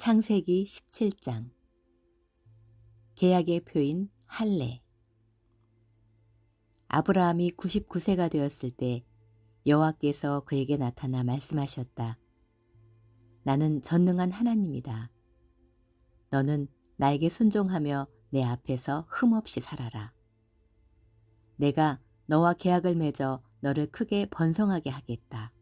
창세기 17장 계약의 표인 할례 아브라함이 99세가 되었을 때 여호와께서 그에게 나타나 말씀하셨다. 나는 전능한 하나님이다. 너는 나에게 순종하며 내 앞에서 흠없이 살아라. 내가 너와 계약을 맺어 너를 크게 번성하게 하겠다.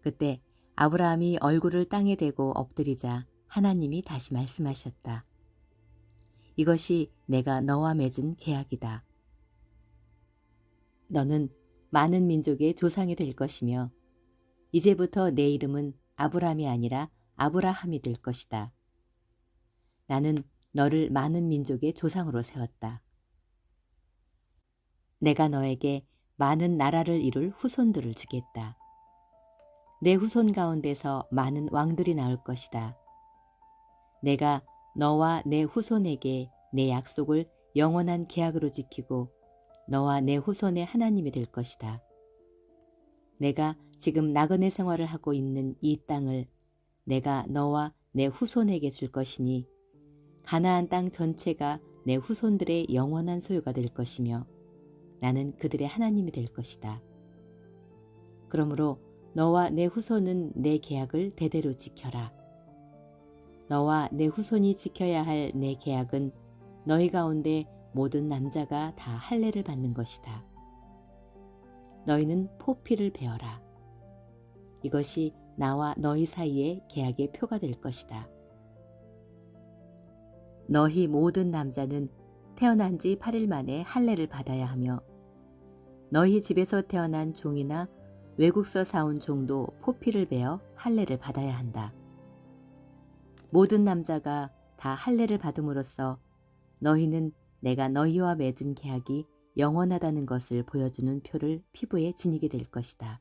그때 아브라함이 얼굴을 땅에 대고 엎드리자 하나님이 다시 말씀하셨다. 이것이 내가 너와 맺은 계약이다. 너는 많은 민족의 조상이 될 것이며 이제부터 내 이름은 아브라함이 아니라 아브라함이 될 것이다. 나는 너를 많은 민족의 조상으로 세웠다. 내가 너에게 많은 나라를 이룰 후손들을 주겠다. 내 후손 가운데서 많은 왕들이 나올 것이다. 내가 너와 내 후손에게 내 약속을 영원한 계약으로 지키고 너와 내 후손의 하나님이 될 것이다. 내가 지금 나그네 생활을 하고 있는 이 땅을 내가 너와 내 후손에게 줄 것이니 가나안 땅 전체가 내 후손들의 영원한 소유가 될 것이며 나는 그들의 하나님이 될 것이다. 그러므로 너와 내 후손은 내 계약을 대대로 지켜라. 너와 내 후손이 지켜야 할 내 계약은 너희 가운데 모든 남자가 다 할례를 받는 것이다. 너희는 포피를 베어라. 이것이 나와 너희 사이의 계약의 표가 될 것이다. 너희 모든 남자는 태어난 지 8일 만에 할례를 받아야 하며 너희 집에서 태어난 종이나 외국서 사온 종도 포피를 베어 할례를 받아야 한다. 모든 남자가 다 할례를 받음으로써 너희는 내가 너희와 맺은 계약이 영원하다는 것을 보여주는 표를 피부에 지니게 될 것이다.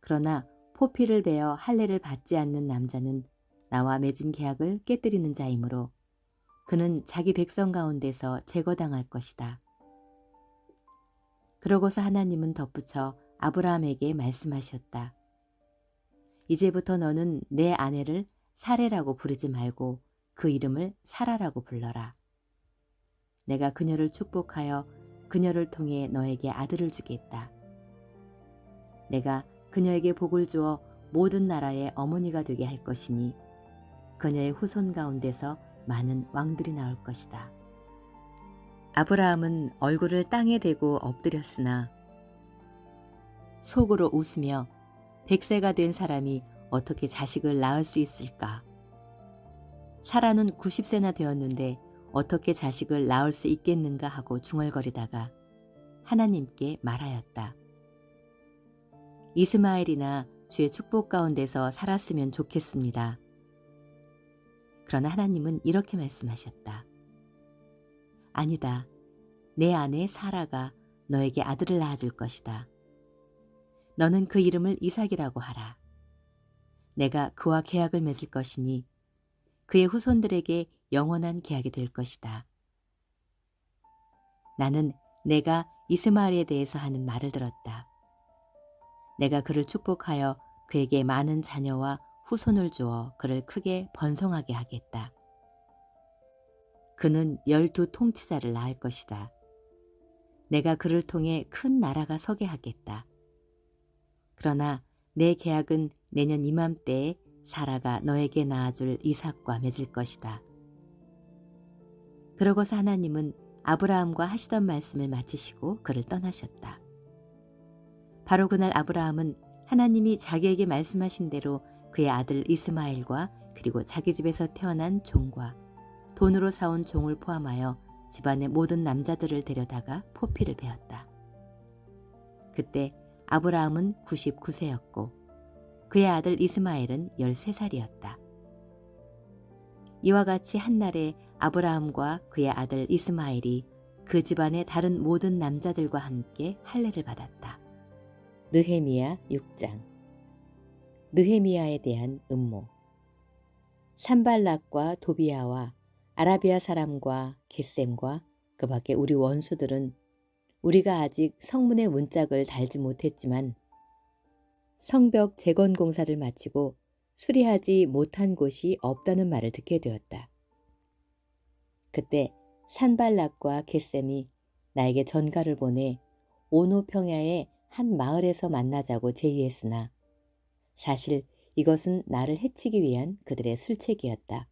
그러나 포피를 베어 할례를 받지 않는 남자는 나와 맺은 계약을 깨뜨리는 자이므로 그는 자기 백성 가운데서 제거당할 것이다. 그러고서 하나님은 덧붙여 아브라함에게 말씀하셨다. 이제부터 너는 내 아내를 사레라고 부르지 말고 그 이름을 사라라고 불러라. 내가 그녀를 축복하여 그녀를 통해 너에게 아들을 주겠다. 내가 그녀에게 복을 주어 모든 나라의 어머니가 되게 할 것이니 그녀의 후손 가운데서 많은 왕들이 나올 것이다. 아브라함은 얼굴을 땅에 대고 엎드렸으나 속으로 웃으며 백세가 된 사람이 어떻게 자식을 낳을 수 있을까? 사라는 90세나 되었는데 어떻게 자식을 낳을 수 있겠는가 하고 중얼거리다가 하나님께 말하였다. 이스마엘이나 주의 축복 가운데서 살았으면 좋겠습니다. 그러나 하나님은 이렇게 말씀하셨다. 아니다. 내 아내 사라가 너에게 아들을 낳아줄 것이다. 너는 그 이름을 이삭이라고 하라. 내가 그와 계약을 맺을 것이니 그의 후손들에게 영원한 계약이 될 것이다. 나는 내가 이스마엘에 대해서 하는 말을 들었다. 내가 그를 축복하여 그에게 많은 자녀와 후손을 주어 그를 크게 번성하게 하겠다. 그는 열두 통치자를 낳을 것이다. 내가 그를 통해 큰 나라가 서게 하겠다. 그러나 내 계약은 내년 이맘때에 사라가 너에게 낳아줄 이삭과 맺을 것이다. 그러고서 하나님은 아브라함과 하시던 말씀을 마치시고 그를 떠나셨다. 바로 그날 아브라함은 하나님이 자기에게 말씀하신 대로 그의 아들 이스마엘과 그리고 자기 집에서 태어난 종과 돈으로 사온 종을 포함하여 집안의 모든 남자들을 데려다가 포피를 베었다. 그때 아브라함은 99세였고 그의 아들 이스마엘은 13살이었다. 이와 같이 한날에 아브라함과 그의 아들 이스마엘이 그 집안의 다른 모든 남자들과 함께 할례를 받았다. 느헤미야 6장 느헤미야에 대한 음모 산발락과 도비아와 아라비아 사람과 겟셈과 그 밖에 우리 원수들은 우리가 아직 성문의 문짝을 달지 못했지만 성벽 재건 공사를 마치고 수리하지 못한 곳이 없다는 말을 듣게 되었다. 그때 산발락과 겟셈이 나에게 전가를 보내 오노 평야의 한 마을에서 만나자고 제의했으나 사실 이것은 나를 해치기 위한 그들의 술책이었다.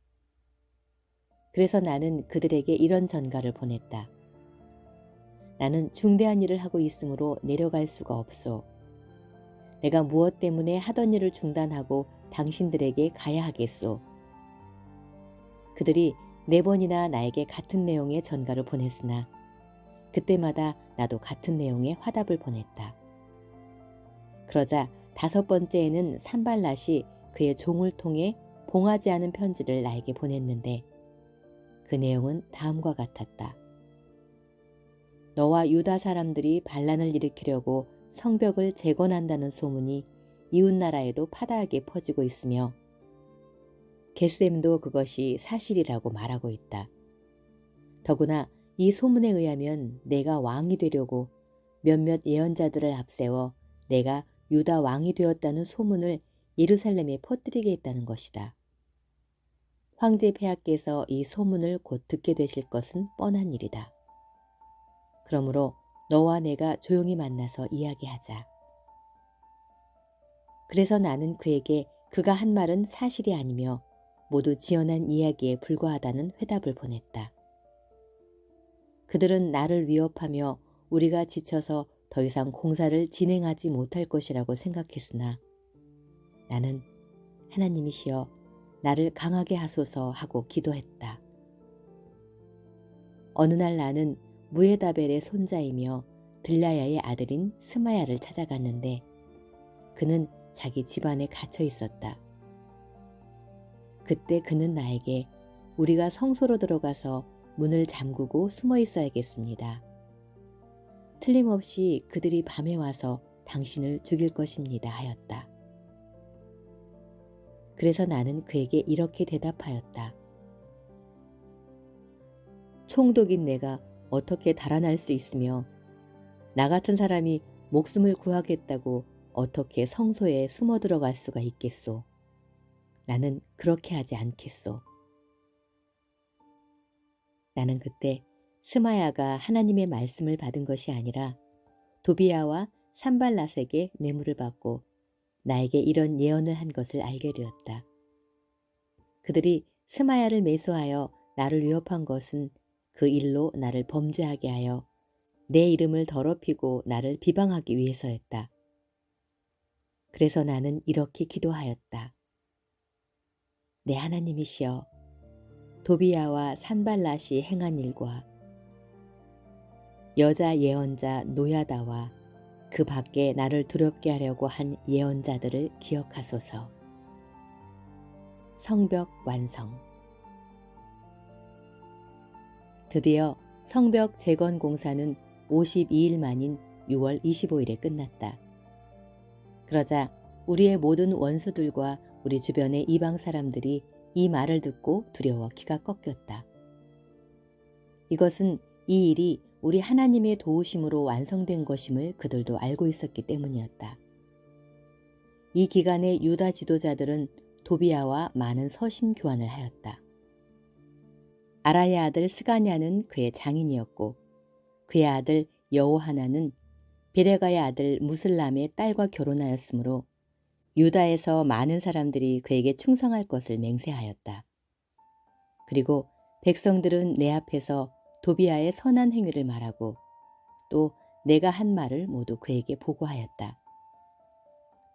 그래서 나는 그들에게 이런 전가를 보냈다. 나는 중대한 일을 하고 있으므로 내려갈 수가 없소. 내가 무엇 때문에 하던 일을 중단하고 당신들에게 가야 하겠소. 그들이 네 번이나 나에게 같은 내용의 전가를 보냈으나 그때마다 나도 같은 내용의 화답을 보냈다. 그러자 다섯 번째에는 산발랏이 그의 종을 통해 봉하지 않은 편지를 나에게 보냈는데 그 내용은 다음과 같았다. 너와 유다 사람들이 반란을 일으키려고 성벽을 재건한다는 소문이 이웃 나라에도 파다하게 퍼지고 있으며 겟셈도 그것이 사실이라고 말하고 있다. 더구나 이 소문에 의하면 내가 왕이 되려고 몇몇 예언자들을 앞세워 내가 유다 왕이 되었다는 소문을 예루살렘에 퍼뜨리게 했다는 것이다. 황제 폐하께서 이 소문을 곧 듣게 되실 것은 뻔한 일이다. 그러므로 너와 내가 조용히 만나서 이야기하자. 그래서 나는 그에게 그가 한 말은 사실이 아니며 모두 지어난 이야기에 불과하다는 회답을 보냈다. 그들은 나를 위협하며 우리가 지쳐서 더 이상 공사를 진행하지 못할 것이라고 생각했으나 나는 하나님이시여 나를 강하게 하소서 하고 기도했다. 어느 날 나는 무에다벨의 손자이며 들라야의 아들인 스마야를 찾아갔는데 그는 자기 집안에 갇혀 있었다. 그때 그는 나에게 우리가 성소로 들어가서 문을 잠그고 숨어 있어야겠습니다. 틀림없이 그들이 밤에 와서 당신을 죽일 것입니다 하였다. 그래서 나는 그에게 이렇게 대답하였다. 총독인 내가 어떻게 달아날 수 있으며 나 같은 사람이 목숨을 구하겠다고 어떻게 성소에 숨어 들어갈 수가 있겠소. 나는 그렇게 하지 않겠소. 나는 그때 스마야가 하나님의 말씀을 받은 것이 아니라 도비아와 산발라색의 뇌물을 받고 나에게 이런 예언을 한 것을 알게 되었다. 그들이 스마야를 매수하여 나를 위협한 것은 그 일로 나를 범죄하게 하여 내 이름을 더럽히고 나를 비방하기 위해서였다. 그래서 나는 이렇게 기도하였다. 내 하나님이시여, 도비야와 산발랏이 행한 일과 여자 예언자 노야다와 그 밖에 나를 두렵게 하려고 한 예언자들을 기억하소서. 성벽 완성. 드디어 성벽 재건 공사는 52일 만인 6월 25일에 끝났다. 그러자 우리의 모든 원수들과 우리 주변의 이방 사람들이 이 말을 듣고 두려워 기가 꺾였다. 이것은 이 일이 우리 하나님의 도우심으로 완성된 것임을 그들도 알고 있었기 때문이었다. 이 기간에 유다 지도자들은 도비아와 많은 서신 교환을 하였다. 아라의 아들 스가냐는 그의 장인이었고 그의 아들 여호하나는 베레가의 아들 무슬람의 딸과 결혼하였으므로 유다에서 많은 사람들이 그에게 충성할 것을 맹세하였다. 그리고 백성들은 내 앞에서 도비아의 선한 행위를 말하고 또 내가 한 말을 모두 그에게 보고하였다.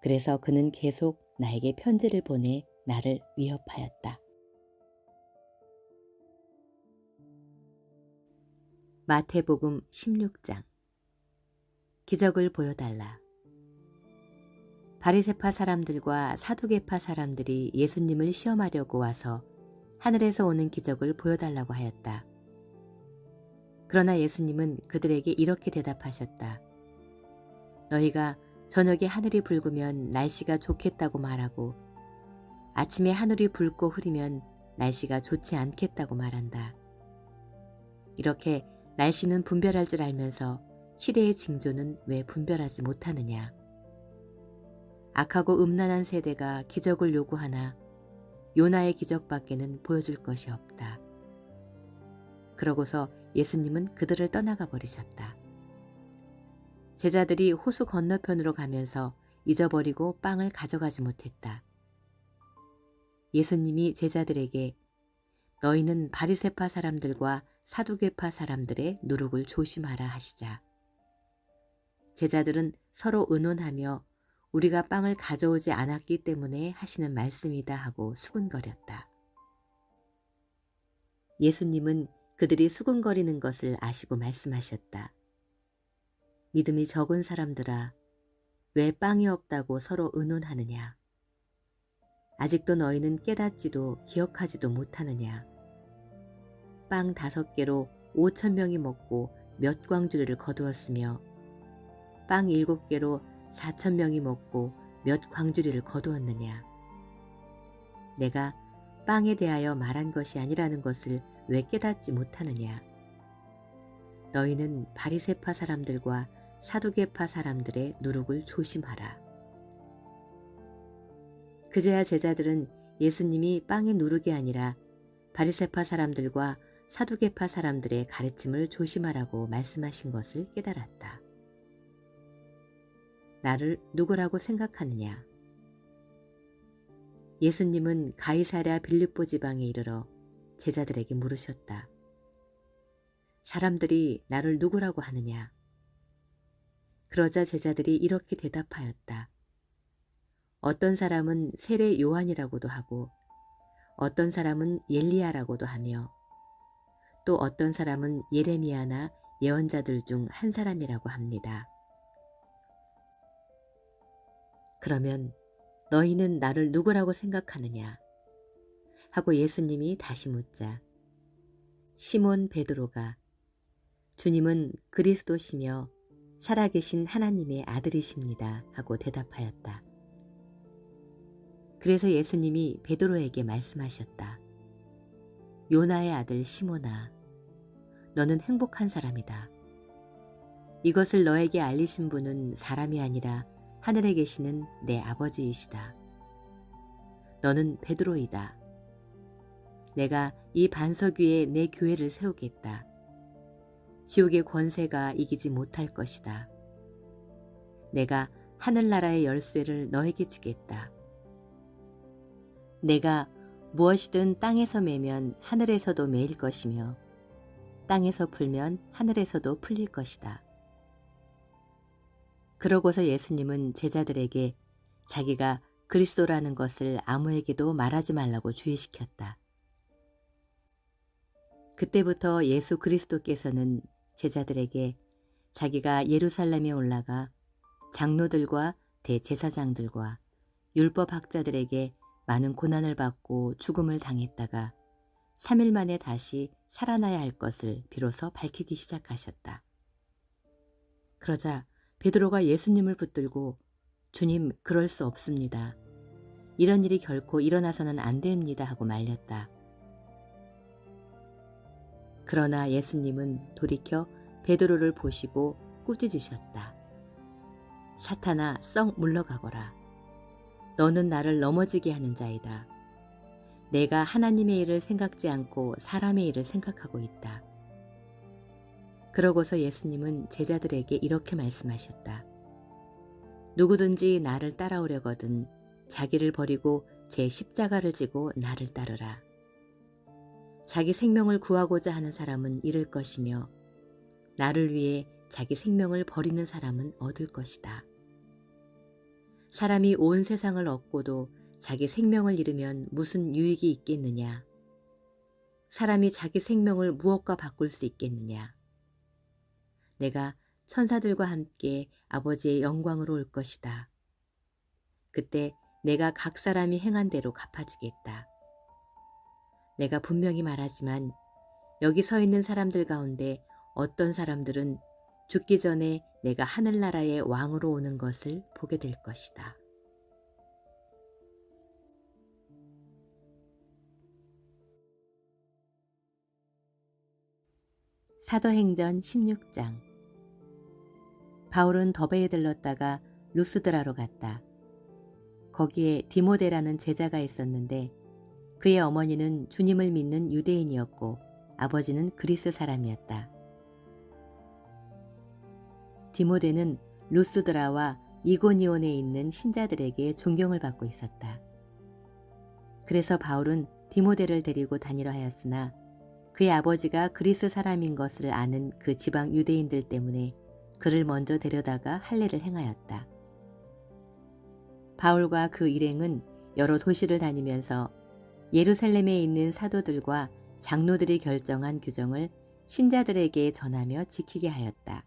그래서 그는 계속 나에게 편지를 보내 나를 위협하였다. 마태복음 16장 기적을 보여달라. 바리세파 사람들과 사두개파 사람들이 예수님을 시험하려고 와서 하늘에서 오는 기적을 보여달라고 하였다. 그러나 예수님은 그들에게 이렇게 대답하셨다. 너희가 저녁에 하늘이 붉으면 날씨가 좋겠다고 말하고 아침에 하늘이 붉고 흐리면 날씨가 좋지 않겠다고 말한다. 이렇게 날씨는 분별할 줄 알면서 시대의 징조는 왜 분별하지 못하느냐. 악하고 음란한 세대가 기적을 요구하나 요나의 기적밖에는 보여줄 것이 없다. 그러고서 예수님은 그들을 떠나가 버리셨다. 제자들이 호수 건너편으로 가면서 잊어버리고 빵을 가져가지 못했다. 예수님이 제자들에게 너희는 바리세파 사람들과 사두개파 사람들의 누룩을 조심하라 하시자. 제자들은 서로 의논하며 우리가 빵을 가져오지 않았기 때문에 하시는 말씀이다 하고 수군거렸다. 예수님은 그들이 수군거리는 것을 아시고 말씀하셨다. 믿음이 적은 사람들아, 왜 빵이 없다고 서로 의논하느냐? 아직도 너희는 깨닫지도 기억하지도 못하느냐? 빵 다섯 개로 오천 명이 먹고 몇 광주리를 거두었으며 빵 일곱 개로 사천 명이 먹고 몇 광주리를 거두었느냐? 내가 빵에 대하여 말한 것이 아니라는 것을 왜 깨닫지 못하느냐? 너희는 바리세파 사람들과 사두개파 사람들의 누룩을 조심하라. 그제야 제자들은 예수님이 빵의 누룩이 아니라 바리세파 사람들과 사두개파 사람들의 가르침을 조심하라고 말씀하신 것을 깨달았다. 나를 누구라고 생각하느냐? 예수님은 가이사랴 빌립보 지방에 이르러 제자들에게 물으셨다. 사람들이 나를 누구라고 하느냐? 그러자 제자들이 이렇게 대답하였다. 어떤 사람은 세례 요한이라고도 하고 어떤 사람은 엘리야라고도 하며 또 어떤 사람은 예레미야나 예언자들 중 한 사람이라고 합니다. 그러면 너희는 나를 누구라고 생각하느냐? 하고 예수님이 다시 묻자 시몬 베드로가 주님은 그리스도시며 살아계신 하나님의 아들이십니다. 하고 대답하였다. 그래서 예수님이 베드로에게 말씀하셨다. 요나의 아들 시몬아, 너는 행복한 사람이다. 이것을 너에게 알리신 분은 사람이 아니라 하늘에 계시는 내 아버지이시다. 너는 베드로이다. 내가 이 반석 위에 내 교회를 세우겠다. 지옥의 권세가 이기지 못할 것이다. 내가 하늘나라의 열쇠를 너에게 주겠다. 내가 무엇이든 땅에서 매면 하늘에서도 매일 것이며 땅에서 풀면 하늘에서도 풀릴 것이다. 그러고서 예수님은 제자들에게 자기가 그리스도라는 것을 아무에게도 말하지 말라고 주의시켰다. 그때부터 예수 그리스도께서는 제자들에게 자기가 예루살렘에 올라가 장로들과 대제사장들과 율법학자들에게 많은 고난을 받고 죽음을 당했다가 3일 만에 다시 살아나야 할 것을 비로소 밝히기 시작하셨다. 그러자 베드로가 예수님을 붙들고 주님 그럴 수 없습니다. 이런 일이 결코 일어나서는 안 됩니다 하고 말렸다. 그러나 예수님은 돌이켜 베드로를 보시고 꾸짖으셨다. 사탄아 썩 물러가거라. 너는 나를 넘어지게 하는 자이다. 내가 하나님의 일을 생각지 않고 사람의 일을 생각하고 있다. 그러고서 예수님은 제자들에게 이렇게 말씀하셨다. 누구든지 나를 따라오려거든 자기를 버리고 제 십자가를 지고 나를 따르라. 자기 생명을 구하고자 하는 사람은 잃을 것이며 나를 위해 자기 생명을 버리는 사람은 얻을 것이다. 사람이 온 세상을 얻고도 자기 생명을 잃으면 무슨 유익이 있겠느냐? 사람이 자기 생명을 무엇과 바꿀 수 있겠느냐? 내가 천사들과 함께 아버지의 영광으로 올 것이다. 그때 내가 각 사람이 행한 대로 갚아주겠다. 내가 분명히 말하지만 여기 서 있는 사람들 가운데 어떤 사람들은 죽기 전에 내가 하늘나라의 왕으로 오는 것을 보게 될 것이다. 사도행전 16장 바울은 더베에 들렀다가 루스드라로 갔다. 거기에 디모데라는 제자가 있었는데 그의 어머니는 주님을 믿는 유대인이었고 아버지는 그리스 사람이었다. 디모데는 루스드라와 이고니온에 있는 신자들에게 존경을 받고 있었다. 그래서 바울은 디모데를 데리고 다니려 하였으나 그의 아버지가 그리스 사람인 것을 아는 그 지방 유대인들 때문에 그를 먼저 데려다가 할례를 행하였다. 바울과 그 일행은 여러 도시를 다니면서 예루살렘에 있는 사도들과 장로들이 결정한 규정을 신자들에게 전하며 지키게 하였다.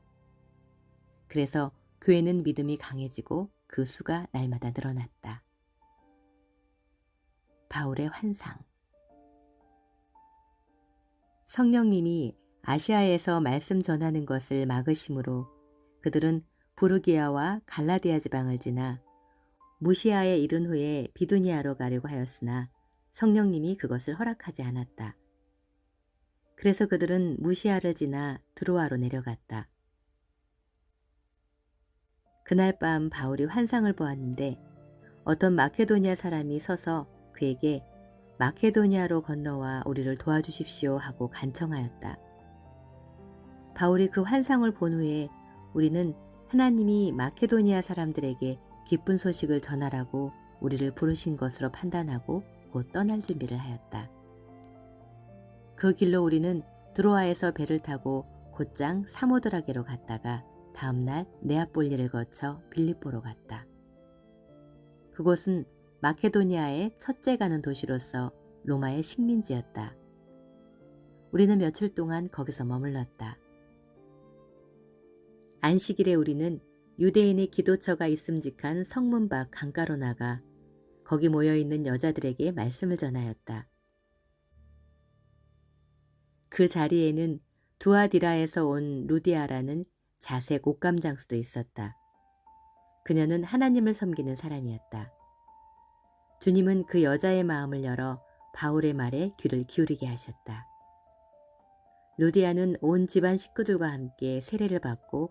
그래서 교회는 믿음이 강해지고 그 수가 날마다 늘어났다. 바울의 환상 성령님이 아시아에서 말씀 전하는 것을 막으심으로 그들은 부르기아와 갈라디아 지방을 지나 무시아에 이른 후에 비두니아로 가려고 하였으나 성령님이 그것을 허락하지 않았다. 그래서 그들은 무시아를 지나 드로아로 내려갔다. 그날 밤 바울이 환상을 보았는데 어떤 마케도니아 사람이 서서 그에게 마케도니아로 건너와 우리를 도와주십시오 하고 간청하였다. 바울이 그 환상을 본 후에 우리는 하나님이 마케도니아 사람들에게 기쁜 소식을 전하라고 우리를 부르신 것으로 판단하고 곧 떠날 준비를 하였다. 그 길로 우리는 드로아에서 배를 타고 곧장 사모드라게로 갔다가 다음날 네아폴리를 거쳐 빌립보로 갔다. 그곳은 마케도니아의 첫째 가는 도시로서 로마의 식민지였다. 우리는 며칠 동안 거기서 머물렀다. 안식일에 우리는 유대인의 기도처가 있음직한 성문 밖 강가로 나가 거기 모여 있는 여자들에게 말씀을 전하였다. 그 자리에는 두아디라에서 온 루디아라는 자색 옷감 장수도 있었다. 그녀는 하나님을 섬기는 사람이었다. 주님은 그 여자의 마음을 열어 바울의 말에 귀를 기울이게 하셨다. 루디아는 온 집안 식구들과 함께 세례를 받고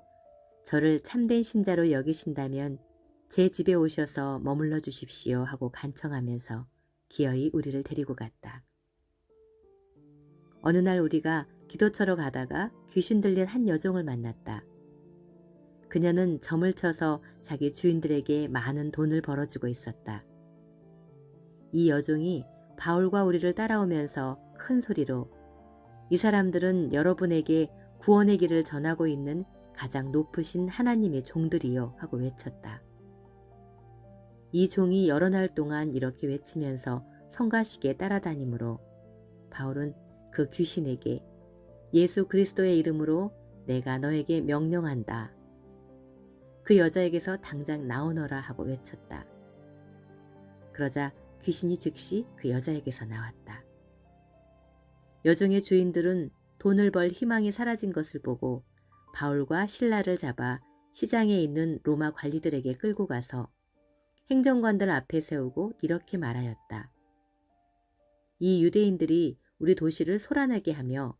저를 참된 신자로 여기신다면 제 집에 오셔서 머물러 주십시오 하고 간청하면서 기어이 우리를 데리고 갔다. 어느 날 우리가 기도처로 가다가 귀신 들린 한 여종을 만났다. 그녀는 점을 쳐서 자기 주인들에게 많은 돈을 벌어주고 있었다. 이 여종이 바울과 우리를 따라오면서 큰 소리로 이 사람들은 여러분에게 구원의 길을 전하고 있는 가장 높으신 하나님의 종들이요 하고 외쳤다. 이 종이 여러 날 동안 이렇게 외치면서 성가시게 따라다니므로 바울은 그 귀신에게 예수 그리스도의 이름으로 내가 너에게 명령한다. 그 여자에게서 당장 나오너라 하고 외쳤다. 그러자 귀신이 즉시 그 여자에게서 나왔다. 여종의 주인들은 돈을 벌 희망이 사라진 것을 보고 바울과 신라를 잡아 시장에 있는 로마 관리들에게 끌고 가서 행정관들 앞에 세우고 이렇게 말하였다. 이 유대인들이 우리 도시를 소란하게 하며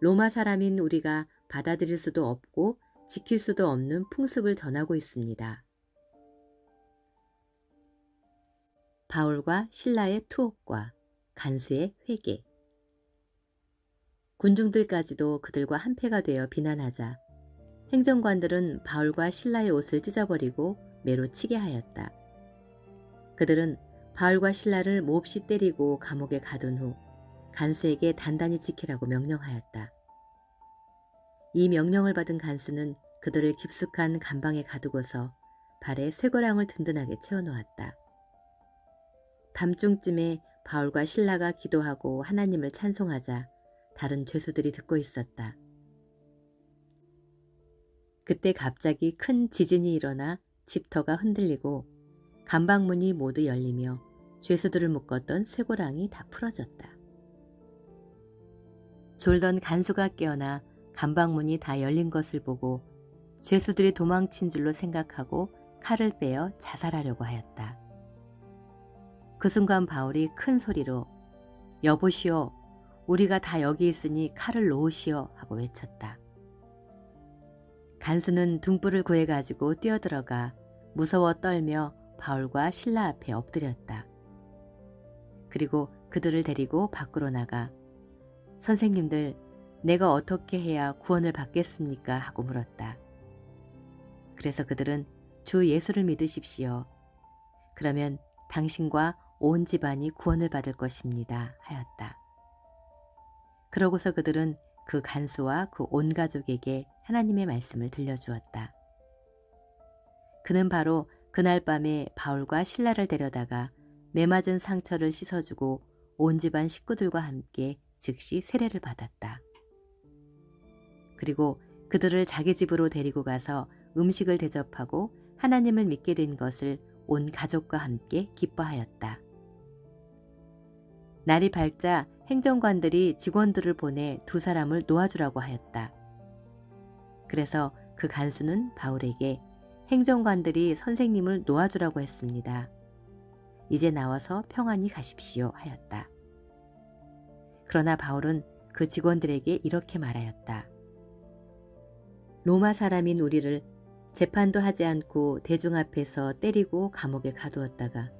로마 사람인 우리가 받아들일 수도 없고 지킬 수도 없는 풍습을 전하고 있습니다. 바울과 신라의 투옥과 간수의 회개 군중들까지도 그들과 한패가 되어 비난하자 행정관들은 바울과 신라의 옷을 찢어버리고 매로 치게 하였다. 그들은 바울과 신라를 몹시 때리고 감옥에 가둔 후 간수에게 단단히 지키라고 명령하였다. 이 명령을 받은 간수는 그들을 깊숙한 감방에 가두고서 발에 쇠고랑을 든든하게 채워놓았다. 밤중쯤에 바울과 신라가 기도하고 하나님을 찬송하자 다른 죄수들이 듣고 있었다. 그때 갑자기 큰 지진이 일어나 집터가 흔들리고 감방문이 모두 열리며 죄수들을 묶었던 쇠고랑이 다 풀어졌다. 졸던 간수가 깨어나 감방문이 다 열린 것을 보고 죄수들이 도망친 줄로 생각하고 칼을 빼어 자살하려고 하였다. 그 순간 바울이 큰 소리로 여보시오, 우리가 다 여기 있으니 칼을 놓으시오 하고 외쳤다. 간수는 등불을 구해 가지고 뛰어들어가 무서워 떨며 바울과 신라 앞에 엎드렸다. 그리고 그들을 데리고 밖으로 나가 선생님들 내가 어떻게 해야 구원을 받겠습니까? 하고 물었다. 그래서 그들은 주 예수를 믿으십시오. 그러면 당신과 온 집안이 구원을 받을 것입니다. 하였다. 그러고서 그들은 그 간수와 그 온 가족에게 하나님의 말씀을 들려주었다. 그는 바로 그날 밤에 바울과 신라를 데려다가 매맞은 상처를 씻어주고 온 집안 식구들과 함께 즉시 세례를 받았다. 그리고 그들을 자기 집으로 데리고 가서 음식을 대접하고 하나님을 믿게 된 것을 온 가족과 함께 기뻐하였다. 날이 밝자 행정관들이 직원들을 보내 두 사람을 놓아주라고 하였다. 그래서 그 간수는 바울에게 행정관들이 선생님을 놓아주라고 했습니다. 이제 나와서 평안히 가십시오 하였다. 그러나 바울은 그 직원들에게 이렇게 말하였다. 로마 사람인 우리를 재판도 하지 않고 대중 앞에서 때리고 감옥에 가두었다가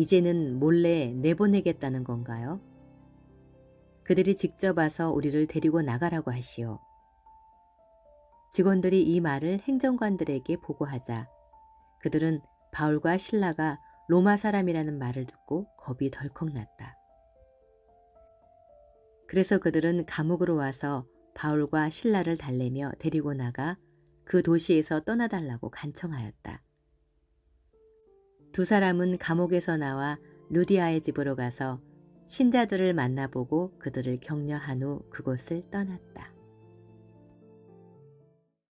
이제는 몰래 내보내겠다는 건가요? 그들이 직접 와서 우리를 데리고 나가라고 하시오. 직원들이 이 말을 행정관들에게 보고하자 그들은 바울과 신라가 로마 사람이라는 말을 듣고 겁이 덜컥 났다. 그래서 그들은 감옥으로 와서 바울과 신라를 달래며 데리고 나가 그 도시에서 떠나달라고 간청하였다. 두 사람은 감옥에서 나와 루디아의 집으로 가서 신자들을 만나보고 그들을 격려한 후 그곳을 떠났다.